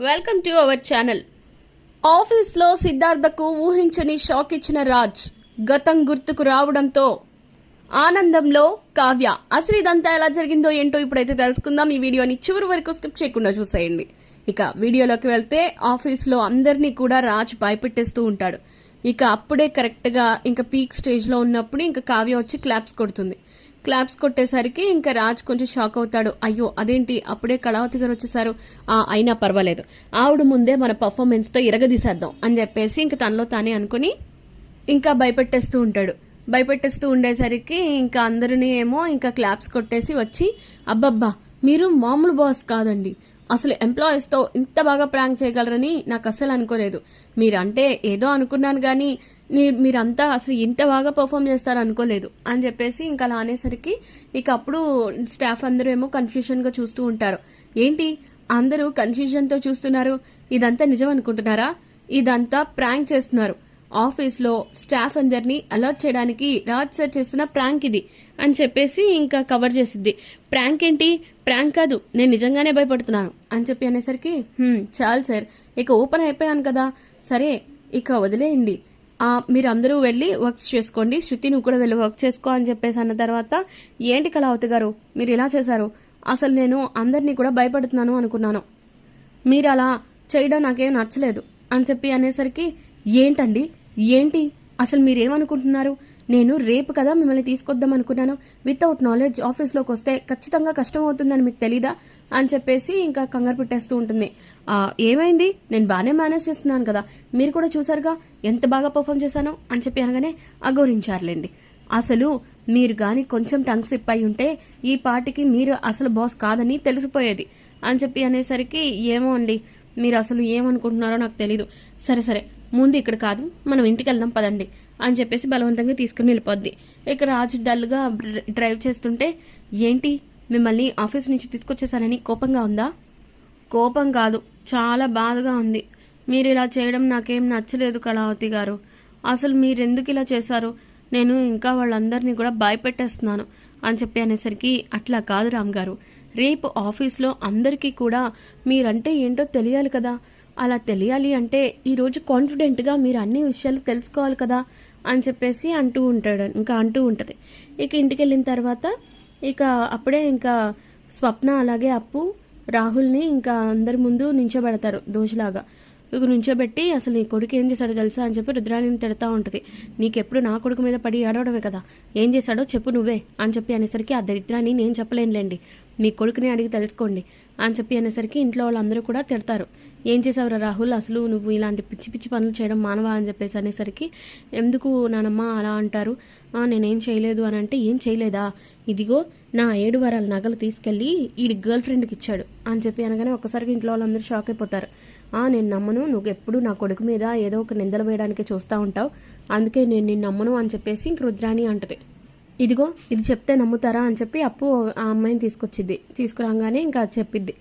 Welcome to our channel ఆఫీస్లో సిద్ధార్థకు ఊహించని shock ఇచ్చిన రాజ్ గతం గుర్తుకు రావడంతో ఆనందంలో కావ్య. అసలు ఇదంతా ఎలా జరిగిందో ఏంటో ఇప్పుడైతే తెలుసుకుందాం. ఈ వీడియోని చివరి వరకు స్కిప్ చేయకుండా చూసేయండి. ఇక వీడియోలోకి వెళ్తే ఆఫీస్లో అందరినీ కూడా రాజ్ భయపెట్టేస్తూ ఉంటాడు. ఇక అప్పుడే కరెక్ట్గా ఇంకా పీక్ స్టేజ్లో ఉన్నప్పుడు ఇంకా కావ్య వచ్చి క్లాప్స్ కొడుతుంది. క్లాప్స్ కొట్టేసరికి ఇంకా రాజ్ కొంచెం షాక్ అవుతాడు. అయ్యో అదేంటి? అప్పుడే కళావతి గారు వచ్చేసారు. అయినా పర్వాలేదు. ఆవిడ ముందే మన పర్ఫార్మెన్స్తో ఇరగదీసేద్దాం అని చెప్పేసి ఇంకా తనలో తానే అనుకుని ఇంకా భయపెట్టేస్తూ ఉంటాడు. భయపెట్టేస్తూ ఉండేసరికి ఇంకా అందరినీ ఏమో ఇంకా క్లాప్స్ కొట్టేసి వచ్చి అబ్బబ్బా మీరు మామూలు బాస్ కాదండి. అసలు ఎంప్లాయీస్తో ఇంత బాగా ప్రాంక్ చేయగలరని నాకు అస్సలు అనుకోలేదు. మీరంటే ఏదో అనుకున్నాను కానీ మీ- మీరంతా అసలు ఇంత బాగా పర్ఫామ్ చేస్తారు అనుకోలేదు. అని చెప్పేసి ఇంకా అలా అనేసరికి ఇక అప్పుడు స్టాఫ్ అందరూ ఏమో కన్ఫ్యూషన్గా చూస్తూ ఉంటారు. ఏంటి? అందరూ కన్ఫ్యూజన్తో చూస్తున్నారు? ఇదంతా నిజం అనుకుంటున్నారా? ఇదంతా ప్రాంక్ చేస్తున్నారు. ఆఫీస్లో స్టాఫ్ అందరినీ అలర్ట్ చేయడానికి రాజ్ సార్ చేస్తున్న ప్రాంక్ ఇది అని చెప్పేసి ఇంకా కవర్ చేసిద్ది. ప్రాంక్ ఏంటి? ప్రాంక్ కాదు నేను నిజంగానే భయపడుతున్నాను అని చెప్పి అనేసరికి చాలు సార్. ఇక ఓపెన్ అయిపోయాను కదా. సరే ఇక వదిలేయండి. ఆ, మీరు అందరూ వెళ్ళి వర్క్స్ చేసుకోండి. శృతి నువ్వు కూడా వెళ్ళి వర్క్ చేసుకో అని చెప్పేసి అన్న తర్వాత ఏంటి కళావతి గారు? మీరు ఇలా చేశారు. అసలు నేను అందరినీ కూడా భయపడుతున్నాను అనుకున్నాను. మీరు అలా చేయడం నాకేం నచ్చలేదు అని చెప్పి అనేసరికి ఏంటండి? ఏంటి? అసలు మీరేమనుకుంటున్నారు? నేను రేపు కదా మిమ్మల్ని తీసుకొద్దాం అనుకున్నాను. వితౌట్ నాలెడ్జ్ ఆఫీస్లోకి వస్తే ఖచ్చితంగా కష్టం అవుతుందని మీకు తెలీదా? అని చెప్పేసి ఇంకా కంగారు పెట్టేస్తూ ఉంటుంది. ఏమైంది? నేను బాగానే మేనేజ్ చేస్తున్నాను కదా. మీరు కూడా చూసారుగా ఎంత బాగా పర్ఫామ్ చేశాను? అని చెప్పి అనగానే అగౌరించారులేండి అసలు మీరు కానీ కొంచెం టంగ్ స్లిప్ అయి ఉంటే ఈ పార్టీకి మీరు అసలు బాస్ కాదని తెలిసిపోయేది. అని చెప్పి అనేసరికి ఏమో అండి మీరు అసలు ఏమనుకుంటున్నారో నాకు తెలీదు. సరే సరే ముందు ఇక్కడ కాదు మనం ఇంటికి వెళ్దాం పదండి. అని చెప్పేసి బలవంతంగా తీసుకుని వెళ్ళిపోద్ది. ఇక రాజు డల్గా డ్రైవ్ చేస్తుంటే ఏంటి? మిమ్మల్ని ఆఫీస్ నుంచి తీసుకొచ్చేసానని కోపంగా ఉందా? కోపం కాదు. చాలా బాధగా ఉంది. మీరు ఇలా చేయడం నాకేం నచ్చలేదు కళావతి గారు. అసలు మీరెందుకు ఇలా చేశారు? నేను ఇంకా వాళ్ళందరినీ కూడా భయపెట్టేస్తున్నాను అని చెప్పి అనేసరికి అట్లా కాదు రామ్ గారు. రేపు ఆఫీస్లో అందరికీ కూడా మీరంటే ఏంటో తెలియాలి కదా. అలా తెలియాలి అంటే ఈరోజు కాన్ఫిడెంట్గా మీరు అన్ని విషయాలు తెలుసుకోవాలి కదా అని చెప్పేసి అంటూ ఉంటాడు ఇంకా అంటూ ఉంటుంది. ఇక ఇంటికి వెళ్ళిన తర్వాత ఇక అప్పుడే ఇంకా స్వప్న అలాగే అప్పు రాహుల్ని ఇంకా అందరి ముందు నించోబెడతారు దోషలాగా. ఇక నుంచోబెట్టి అసలు నీ కొడుకు ఏం చేశాడో తెలుసా అని చెప్పి రుద్రాణిని తిడతా ఉంటుంది. నీకెప్పుడు నా కొడుకు మీద పడి ఏడవడమే కదా ఏం చేశాడో చెప్పు నువ్వే అని చెప్పి అనేసరికి ఆ దరిద్రాన్ని నేను చెప్పలేనులేండి మీ కొడుకుని అడిగి తెలుసుకోండి అని చెప్పి అనేసరికి ఇంట్లో వాళ్ళందరూ కూడా తిడతారు. ఏం చేసావురా రాహుల్? అసలు నువ్వు ఇలాంటి పిచ్చి పిచ్చి పనులు చేయడం మానవా అని చెప్పేసి అనేసరికి ఎందుకు నానమ్మ అలా అంటారు? నేనేం చేయలేదు అని అంటే ఏం చేయలేదా? ఇదిగో నా ఏడు వారాల నగలు తీసుకెళ్ళి ఈ గర్ల్ ఫ్రెండ్కి ఇచ్చాడు అని చెప్పి అనగానే ఒక్కసారికి ఇంట్లో వాళ్ళందరూ షాక్ అయిపోతారు. నేను నమ్మను. నువ్వు ఎప్పుడు నా కొడుకు మీద ఏదో ఒక నిందలు వేయడానికి చూస్తూ ఉంటావు. అందుకే నేను నిన్ను నమ్మను అని చెప్పేసి ఇంక రుద్రాణి అంటది. ఇదిగో ఇది చెప్తే నమ్ముతారా? అని చెప్పి అప్పు ఆ అమ్మాయిని తీసుకొచ్చిద్ది తీసుకురాగానే ఇంకా చెప్పిద్ది.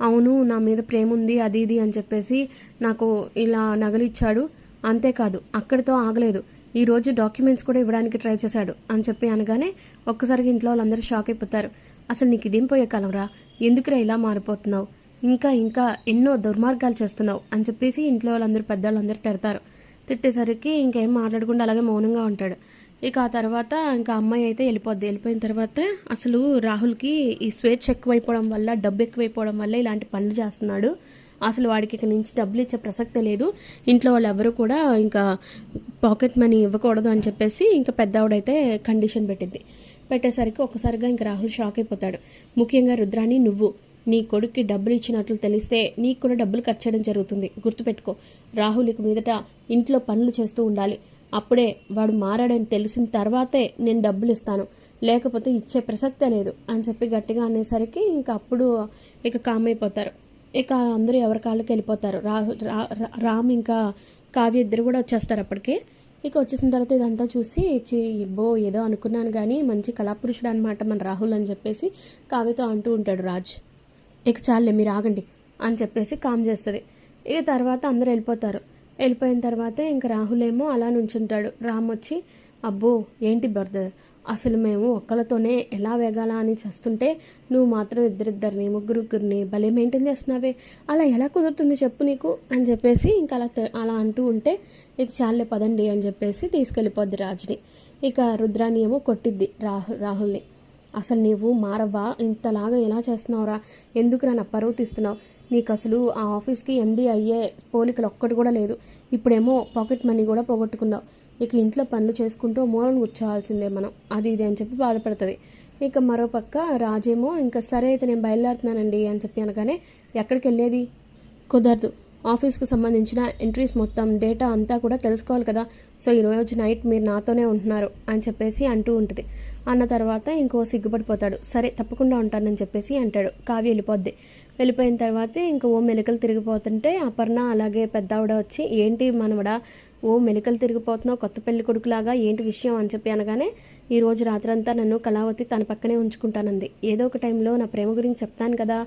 అవును నా మీద ప్రేమ ఉంది అది ఇది అని చెప్పేసి నాకు ఇలా నగలిచ్చాడు. అంతేకాదు అక్కడితో ఆగలేదు. ఈ రోజు డాక్యుమెంట్స్ కూడా ఇవ్వడానికి ట్రై చేశాడు అని చెప్పి అనగానే ఒక్కసారిగా ఇంట్లో వాళ్ళందరూ షాక్ అయిపోతారు. అసలు నీకు ఇదేం పోయే కాలంరా ఎందుకురా ఇలా మారిపోతున్నావు? ఇంకా ఇంకా ఎన్నో దుర్మార్గాలు చేస్తున్నావు అని చెప్పేసి ఇంట్లో వాళ్ళందరూ పెద్దవాళ్ళందరూ తిడతారు. తిట్టేసరికి ఇంకేం మాట్లాడకుండా అలాగే మౌనంగా ఉంటాడు. ఇక ఆ తర్వాత ఇంకా అమ్మాయి అయితే వెళ్ళిపోద్ది. వెళ్ళిపోయిన తర్వాత అసలు రాహుల్కి ఈ స్వేచ్ఛ ఎక్కువైపోవడం వల్ల డబ్బు ఎక్కువైపోవడం వల్ల ఇలాంటి పనులు చేస్తున్నాడు. అసలు వాడికి ఇక నుంచి డబ్బులు ఇచ్చే ప్రసక్తే లేదు. ఇంట్లో వాళ్ళు ఎవరు కూడా ఇంకా పాకెట్ మనీ ఇవ్వకూడదు అని చెప్పేసి ఇంకా పెద్దవాడైతే కండిషన్ పెట్టింది పెట్టేసరికి ఒక్కసారిగా ఇంకా రాహుల్ షాక్ అయిపోతాడు. ముఖ్యంగా రుద్రాణి నువ్వు నీ కొడుక్కి డబ్బులు ఇచ్చినట్లు తెలిస్తే నీకు కూడా డబ్బులు ఖర్చు చేయడం జరుగుతుంది. గుర్తుపెట్టుకో రాహుల్ ఇక మీదట ఇంట్లో పనులు చేస్తూ ఉండాలి. అప్పుడే వాడు మారాడని తెలిసిన తర్వాతే నేను డబ్బులు ఇస్తాను లేకపోతే ఇచ్చే ప్రసక్తే లేదు అని చెప్పి గట్టిగా అనేసరికి ఇంకా అప్పుడు ఇక కామ్ అయిపోతారు ఇక అందరూ ఎవరి కాళ్ళకి వెళ్ళిపోతారు. రా- రామ్ ఇంకా కావ్య ఇద్దరు కూడా వచ్చేస్తారు అప్పటికి. ఇక వచ్చేసిన తర్వాత ఇదంతా చూసి చి బో ఏదో అనుకున్నాను కానీ మంచి కళాపురుషుడు అనమాట మన రాహుల్ అని చెప్పేసి కావ్యతో అంటూ ఉంటాడు రాజ్. ఇక చాలే మీరు ఆగండి అని చెప్పేసి కామ్ చేస్తుంది. ఇక తర్వాత అందరూ వెళ్ళిపోతారు. వెళ్ళిపోయిన తర్వాత ఇంక రాహులేమో అలా నుంచుంటాడు. రామ్ వచ్చి అబ్బో ఏంటి బ్రదర్? అసలు మేము ఒక్కళ్ళతోనే ఎలా వేగాల అని చేస్తుంటే నువ్వు మాత్రం ఇద్దరిద్దరిని ముగ్గురుగ్గురిని భలే మెయింటైన్ చేస్తున్నావే. అలా ఎలా కుదురుతుంది చెప్పు నీకు? అని చెప్పేసి ఇంకా అలా అలా అంటూ ఉంటే ఇక చాలే పదండి అని చెప్పేసి తీసుకెళ్ళిపోద్ది రాజుని. ఇక రుద్రాని ఏమో కొట్టిద్ది రాహుల్ రాహుల్ని. అసలు నీవు మారవ్వా? ఇంతలాగా ఎలా చేస్తున్నావురా? ఎందుకురా నా పరువు తీస్తున్నావు? నీకు అసలు ఆ ఆఫీస్కి ఎండీ అయ్యే పోలికలు ఒక్కటి కూడా లేదు. ఇప్పుడేమో పాకెట్ మనీ కూడా పోగొట్టుకున్నావు. ఇక ఇంట్లో పనులు చేసుకుంటూ మూలను కూర్చోవాల్సిందే మనం. అది ఇది అని చెప్పి బాధపడుతుంది. ఇక మరోపక్క రాజేమో ఇంకా సరే అయితే నేను బయలుదేరుతున్నానండి అని చెప్పి అనగానే ఎక్కడికి వెళ్ళేది? కుదరదు. ఆఫీస్కి సంబంధించిన ఎంట్రీస్ మొత్తం డేటా అంతా కూడా తెలుసుకోవాలి కదా. సో ఈరోజు నైట్ మీరు నాతోనే ఉంటున్నారు అని చెప్పేసి అంటూ ఉంటుంది. అన్న తర్వాత ఇంకో సిగ్గుపడిపోతాడు. సరే తప్పకుండా ఉంటానని చెప్పేసి అంటాడు. కావ్య వెళ్ళిపోద్ది. వెళ్ళిపోయిన తర్వాత ఇంక ఓ మెలికలు తిరిగిపోతుంటే అపర్ణ అలాగే పెద్ద ఆవిడ వచ్చి ఏంటి మనవడా ఓ మెలికలు తిరిగిపోతున్నావు కొత్త పెళ్ళి కొడుకులాగా ఏంటి విషయం? అని చెప్పి అనగానే ఈ రోజు రాత్రంతా నన్ను కళావతి తన పక్కనే ఉంచుకుంటానంది. ఏదో ఒక టైంలో నా ప్రేమ గురించి చెప్తాను కదా?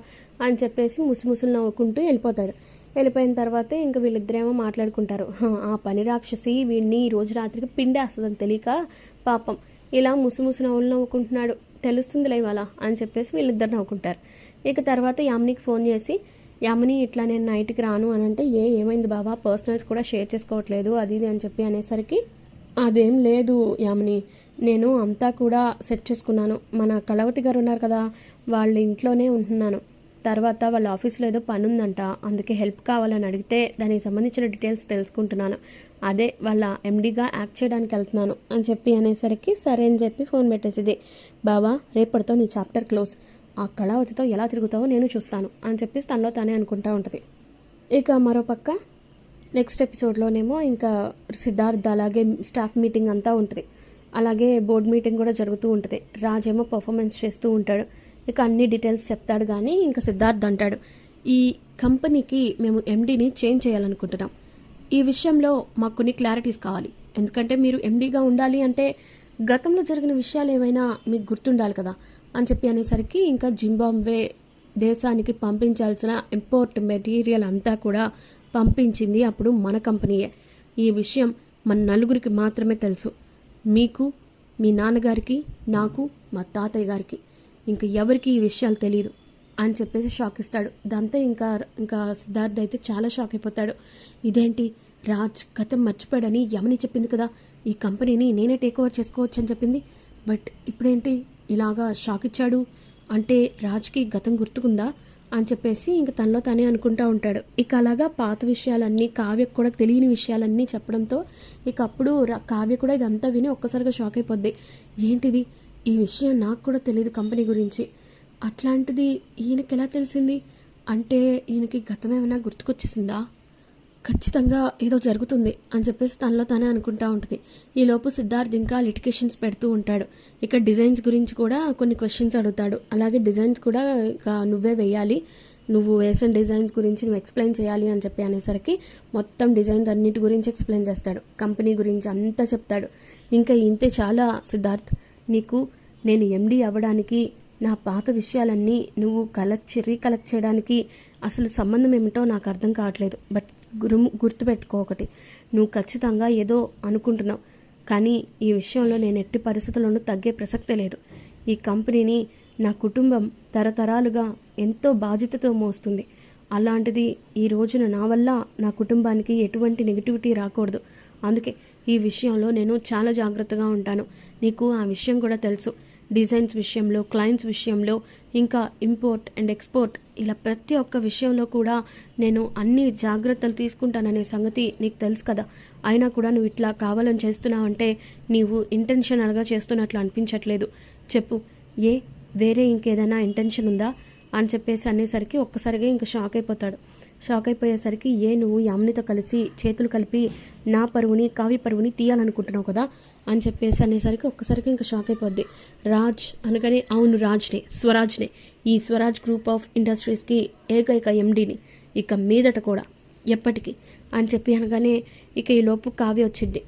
అని చెప్పేసి ముసుముసులు నవ్వుకుంటూ వెళ్ళిపోతాడు. వెళ్ళిపోయిన తర్వాత ఇంక వీళ్ళిద్దరేమో మాట్లాడుకుంటారు. ఆ పని రాక్షసి వీడిని ఈ రోజు రాత్రికి పిండేస్తుందని తెలియక పాపం. ఇలా ముసుముసు నవ్వులు నవ్వుకుంటున్నాడు. తెలుస్తుందిలే ఇవాళ అని చెప్పేసి వీళ్ళిద్దరు నవ్వుకుంటారు. ఇక తర్వాత యామినికి ఫోన్ చేసి యామిని ఇట్లా నేను నైట్కి రాను అని అంటే ఏ ఏమైంది బాబా పర్సనల్స్ కూడా షేర్ చేసుకోవట్లేదు అది ఇది అని చెప్పి అనేసరికి అదేం లేదు యామిని నేను అంతా కూడా సెట్ చేసుకున్నాను. మన కళవతి గారు ఉన్నారు కదా వాళ్ళ ఇంట్లోనే ఉంటున్నాను. తర్వాత వాళ్ళ ఆఫీస్లో ఏదో పని ఉందంట అందుకే హెల్ప్ కావాలని అడిగితే దానికి సంబంధించిన డీటెయిల్స్ తెలుసుకుంటున్నాను. అదే వాళ్ళ ఎండీగా యాక్ట్ చేయడానికి వెళ్తున్నాను అని చెప్పి అనేసరికి సరే అని చెప్పి ఫోన్ పెట్టేసింది. బావా రేపటితో నీ చాప్టర్ క్లోజ్. ఆ కళావతితో ఎలా తిరుగుతావో నేను చూస్తాను అని చెప్పి తనలో తానే అనుకుంటా ఉంటుంది. ఇక మరోపక్క నెక్స్ట్ ఎపిసోడ్లోనేమో ఇంకా సిద్ధార్థ్ అలాగే స్టాఫ్ మీటింగ్ అంతా ఉంటుంది. అలాగే బోర్డ్ మీటింగ్ కూడా జరుగుతూ ఉంటుంది. రాజేమో పర్ఫార్మెన్స్ చేస్తూ ఉంటాడు. ఇక అన్ని డీటెయిల్స్ చెప్తాడు కానీ ఇంకా సిద్ధార్థ్ అంటాడు ఈ కంపెనీకి మేము ఎండీని చేంజ్ చేయాలనుకుంటున్నాం. ఈ విషయంలో మాకు కొన్ని క్లారిటీస్ కావాలి. ఎందుకంటే మీరు ఎండీగా ఉండాలి అంటే గతంలో జరిగిన విషయాలు ఏమైనా మీకు గుర్తుండాలి కదా అని చెప్పి అనేసరికి ఇంకా జింబాబ్వే దేశానికి పంపించాల్సిన ఇంపోర్ట్ మెటీరియల్ అంతా కూడా పంపించింది అప్పుడు మన కంపెనీయే. ఈ విషయం మన నలుగురికి మాత్రమే తెలుసు. మీకు మీ నాన్నగారికి నాకు మా తాతయ్య గారికి. ఇంకా ఎవరికి ఈ విషయాలు తెలియదు అని చెప్పేసి షాక్ ఇస్తాడు. దాంతో ఇంకా ఇంకా సిద్ధార్థ్ అయితే చాలా షాక్ అయిపోతాడు. ఇదేంటి? రాజ్ గతం మర్చిపోయాడని యమని చెప్పింది కదా. ఈ కంపెనీని నేనే టేక్ ఓవర్ చేసుకోవచ్చు అని చెప్పింది. బట్ ఇప్పుడేంటి? ఇలాగా షాక్ ఇచ్చాడు. అంటే రాజ్కి గతం గుర్తుకుందా? అని చెప్పేసి ఇంక తనలో తానే అనుకుంటా ఉంటాడు. ఇక అలాగా పాత విషయాలన్నీ కావ్యకు కూడా తెలియని విషయాలన్నీ చెప్పడంతో ఇక అప్పుడు రా- కావ్య కూడా ఇదంతా విని ఒక్కసారిగా షాక్ అయిపోద్ది. ఏంటిది? ఈ విషయం నాకు కూడా తెలియదు కంపెనీ గురించి. అట్లాంటిది ఈయనకి ఎలా తెలిసింది? అంటే ఈయనకి గతం ఏమైనా గుర్తుకొచ్చేసిందా? ఖచ్చితంగా ఏదో జరుగుతుంది అని చెప్పేసి తనలో తానే అనుకుంటా ఉంటుంది. ఈలోపు సిద్ధార్థ్ ఇంకా లిటికేషన్స్ పెడుతూ ఉంటాడు. ఇక డిజైన్స్ గురించి కూడా కొన్ని క్వశ్చన్స్ అడుగుతాడు. అలాగే డిజైన్స్ కూడా ఇంకా నువ్వే వేయాలి. నువ్వు వేసిన డిజైన్స్ గురించి నువ్వు ఎక్స్ప్లెయిన్ చేయాలి అని చెప్పి అనేసరికి మొత్తం డిజైన్స్ అన్నిటి గురించి ఎక్స్ప్లెయిన్ చేస్తాడు. కంపెనీ గురించి అంతా చెప్తాడు. ఇంకా ఇంతే చాలా సిద్ధార్థ్. నీకు నేను ఎండి అవ్వడానికి నా పాత విషయాలన్నీ నువ్వు కలెక్ట్ రీకలెక్ట్ చేయడానికి అసలు సంబంధం ఏమిటో నాకు అర్థం కావట్లేదు. బట్ గురు గుర్తుపెట్టుకో ఒకటి. నువ్వు ఖచ్చితంగా ఏదో అనుకుంటున్నావు. కానీ ఈ విషయంలో నేను ఎట్టి పరిస్థితుల్లోనూ తగ్గే ప్రసక్తే లేదు. ఈ కంపెనీని నా కుటుంబం తరతరాలుగా ఎంతో బాధ్యతతో మోస్తుంది. అలాంటిది ఈ రోజున నా వల్ల నా కుటుంబానికి ఎటువంటి నెగిటివిటీ రాకూడదు. అందుకే ఈ విషయంలో నేను చాలా జాగ్రత్తగా ఉంటాను. నీకు ఆ విషయం కూడా తెలుసు. డిజైన్స్ విషయంలో క్లయింట్స్ విషయంలో ఇంకా ఇంపోర్ట్ అండ్ ఎక్స్పోర్ట్ ఇలా ప్రతి ఒక్క విషయంలో కూడా నేను అన్ని జాగ్రత్తలు తీసుకుంటాననే సంగతి నీకు తెలుసు కదా. అయినా కూడా నువ్వు ఇట్లా కావాలని చేస్తున్నావంటే నీవు ఇంటెన్షనల్గా చేస్తున్నట్లు అనిపించట్లేదు. చెప్పు ఏ వేరే ఇంకేదైనా ఇంటెన్షన్ ఉందా? అని చెప్పేసి అనేసరికి ఒక్కసారిగా ఇంకా షాక్ అయిపోతాడు. షాక్ అయిపోయేసరికి ఏ నువ్వు యామినితో కలిసి చేతులు కలిపి నా పరువుని కావ్య పరువుని తీయాలనుకుంటున్నావు కదా అని చెప్పేసి అనేసరికి ఒక్కసారికి ఇంకా షాక్ అయిపోద్ది రాజ్ అనగానే అవును రాజ్నే స్వరాజ్నే. ఈ స్వరాజ్ గ్రూప్ ఆఫ్ ఇండస్ట్రీస్కి ఏకైక ఎండీని ఇక మీదట కూడా ఎప్పటికీ అని చెప్పి అనగానే ఇక ఈ లోపు కావ్య వచ్చింది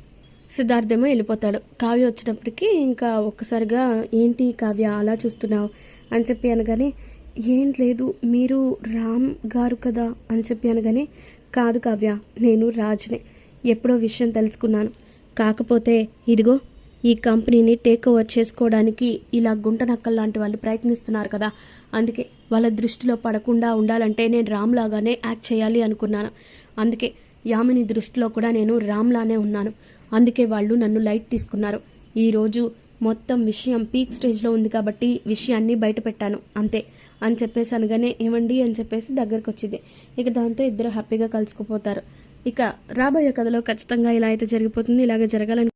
సిద్ధార్థేమో వెళ్ళిపోతాడు. కావ్య వచ్చినప్పటికీ ఇంకా ఒక్కసారిగా ఏంటి కావ్య అలా చూస్తున్నావు? అని చెప్పి అనగానే ఏం లేదు మీరు రామ్ గారు కదా అని చెప్పి అనగానే కాదు కావ్య నేను రాజ్నే. ఎప్పుడో విషయం తెలుసుకున్నాను. కాకపోతే ఇదిగో ఈ కంపెనీని టేక్ ఓవర్ చేసుకోవడానికి ఇలా గుంట నక్కల్ లాంటి వాళ్ళు ప్రయత్నిస్తున్నారు కదా. అందుకే వాళ్ళ దృష్టిలో పడకుండా ఉండాలంటే నేను రామ్ లాగానే యాక్ట్ చేయాలి అనుకున్నాను. అందుకే యామిని దృష్టిలో కూడా నేను రామ్లానే ఉన్నాను. అందుకే వాళ్ళు నన్ను లైట్ తీసుకున్నారు. ఈరోజు మొత్తం విషయం పీక్ స్టేజ్లో ఉంది కాబట్టి విషయాన్ని బయటపెట్టాను. అంతే. అని చెప్పేసి అనగానే ఏమండి అని చెప్పేసి దగ్గరకు వచ్చింది. ఇక దాంతో ఇద్దరు హ్యాపీగా కలుసుకుపోతారు. ఇక రాబోయే కథలో ఖచ్చితంగా ఇలా అయితే జరిగిపోతుంది. ఇలాగే జరగాలని